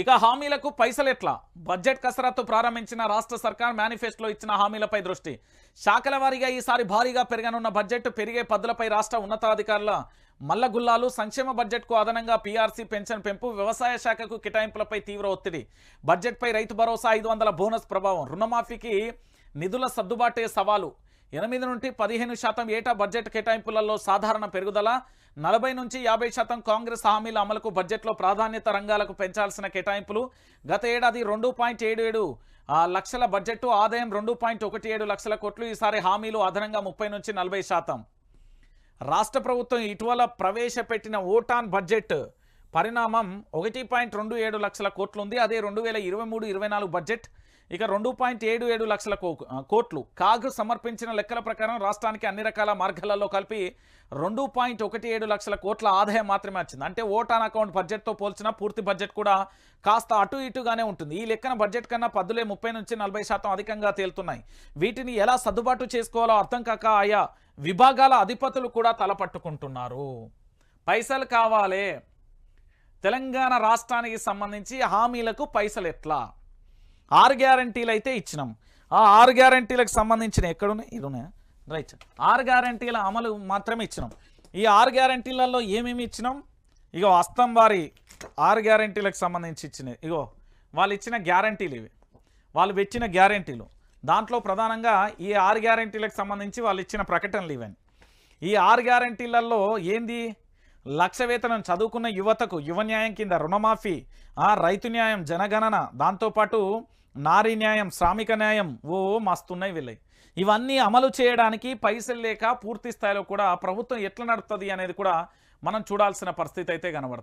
ఇక హామీలకు పైసలు ఎట్లా? బడ్జెట్ కసరత్తు ప్రారంభించిన రాష్ట్ర సర్కార్ మేనిఫెస్టోలో ఇచ్చిన హామీలపై దృష్టి. శాఖల వారీగా ఈసారి భారీగా పెరగనున్న బడ్జెట్ పెరిగే పద్దులపై రాష్ట్ర ఉన్నతాధికారుల మల్లగుల్లాలు సంక్షేమ బడ్జెట్కు అదనంగా పీఆర్సీ పెన్షన్ పెంపు వ్యవసాయ శాఖకు కేటాయింపులపై తీవ్ర ఒత్తిడి. బడ్జెట్పై రైతు భరోసా ఐదు వందల బోనస్ ప్రభావం. రుణమాఫీకి నిధుల సర్దుబాటే సవాలు. ఎనిమిది నుండి పదిహేను శాతం ఏటా బడ్జెట్ కేటాయింపులలో సాధారణ పెరుగుదల నలభై నుంచి యాభై శాతం కాంగ్రెస్ హామీల అమలుకు బడ్జెట్లో ప్రాధాన్యత రంగాలకు పెంచాల్సిన కేటాయింపులు గత ఏడాది రెండు పాయింట్ ఏడు ఏడు లక్షల బడ్జెట్ ఆదాయం రెండు పాయింట్ ఒకటి ఏడు లక్షల కోట్లు ఈసారి హామీలు అదనంగా ముప్పై నుంచి నలభై శాతం. రాష్ట్ర ప్రభుత్వం ఇటీవల ప్రవేశపెట్టిన ఓటాన్ బడ్జెట్ పరిణామం ఒకటి పాయింట్ రెండు ఏడు లక్షల కోట్లు ఉంది అదే రెండు వేల ఇరవై మూడు ఇరవై నాలుగు బడ్జెట్ ఇక రెండు పాయింట్ ఏడు ఏడు లక్షల కో- కోట్లు. కాగ్ సమర్పించిన లెక్కల ప్రకారం రాష్ట్రానికి అన్ని రకాల మార్గాలలో కలిపి రెండు పాయింట్ ఒకటి ఏడు లక్షల కోట్ల ఆదాయం మాత్రమే వచ్చింది. అంటే ఓటాన్ అకౌంట్ బడ్జెట్తో పోల్చిన పూర్తి బడ్జెట్ కూడా కాస్త అటు ఇటుగానే ఉంటుంది. ఈ లెక్కన బడ్జెట్ కన్నా పద్దులే ముప్పై నుంచి నలభై శాతం అధికంగా తేలుతున్నాయి. వీటిని ఎలా సర్దుబాటు చేసుకోవాలో అర్థం కాక ఆయా విభాగాల అధిపతులు కూడా తలపట్టుకుంటున్నారు. పైసలు కావాలే. తెలంగాణ రాష్ట్రానికి సంబంధించి హామీలకు పైసలు ఎట్లా? ఆరు గ్యారంటీలు అయితే ఇచ్చినాం. ఆ ఆరు గ్యారంటీలకు సంబంధించిన ఎక్కడున్నాయి? ఇది రైట్. ఆరు గ్యారంటీల అమలు మాత్రమే ఇచ్చినాం. ఈ ఆరు గ్యారంటీలలో ఏమేమి ఇచ్చినాం? ఇగో అస్తం వారి ఆరు గ్యారంటీలకు సంబంధించి ఇచ్చినాయి ఇగో వాళ్ళు ఇచ్చిన గ్యారంటీలు ఇవి. వాళ్ళు పెట్టిన గ్యారంటీలు. దాంట్లో ప్రధానంగా ఈ ఆరు గ్యారంటీలకు సంబంధించి వాళ్ళు ఇచ్చిన ప్రకటనలు ఇవన్నీ. ఈ ఆరు గ్యారంటీలలో ఏంది? లక్ష వేతనం చదువుకున్న యువతకు యువ న్యాయం కింద రుణమాఫీ ఆ రైతు న్యాయం జనగణన దాంతోపాటు నారీ న్యాయం శ్రామిక న్యాయం ఓ మస్తున్నాయి వీళ్ళవి ఇవన్నీ అమలు చేయడానికి పైసలు లేక పూర్తి స్థాయిలో కూడా ప్రభుత్వం ఎట్లా నడుపుతుంది అనేది కూడా మనం చూడాల్సిన పరిస్థితి అయితే కనబడుతుంది.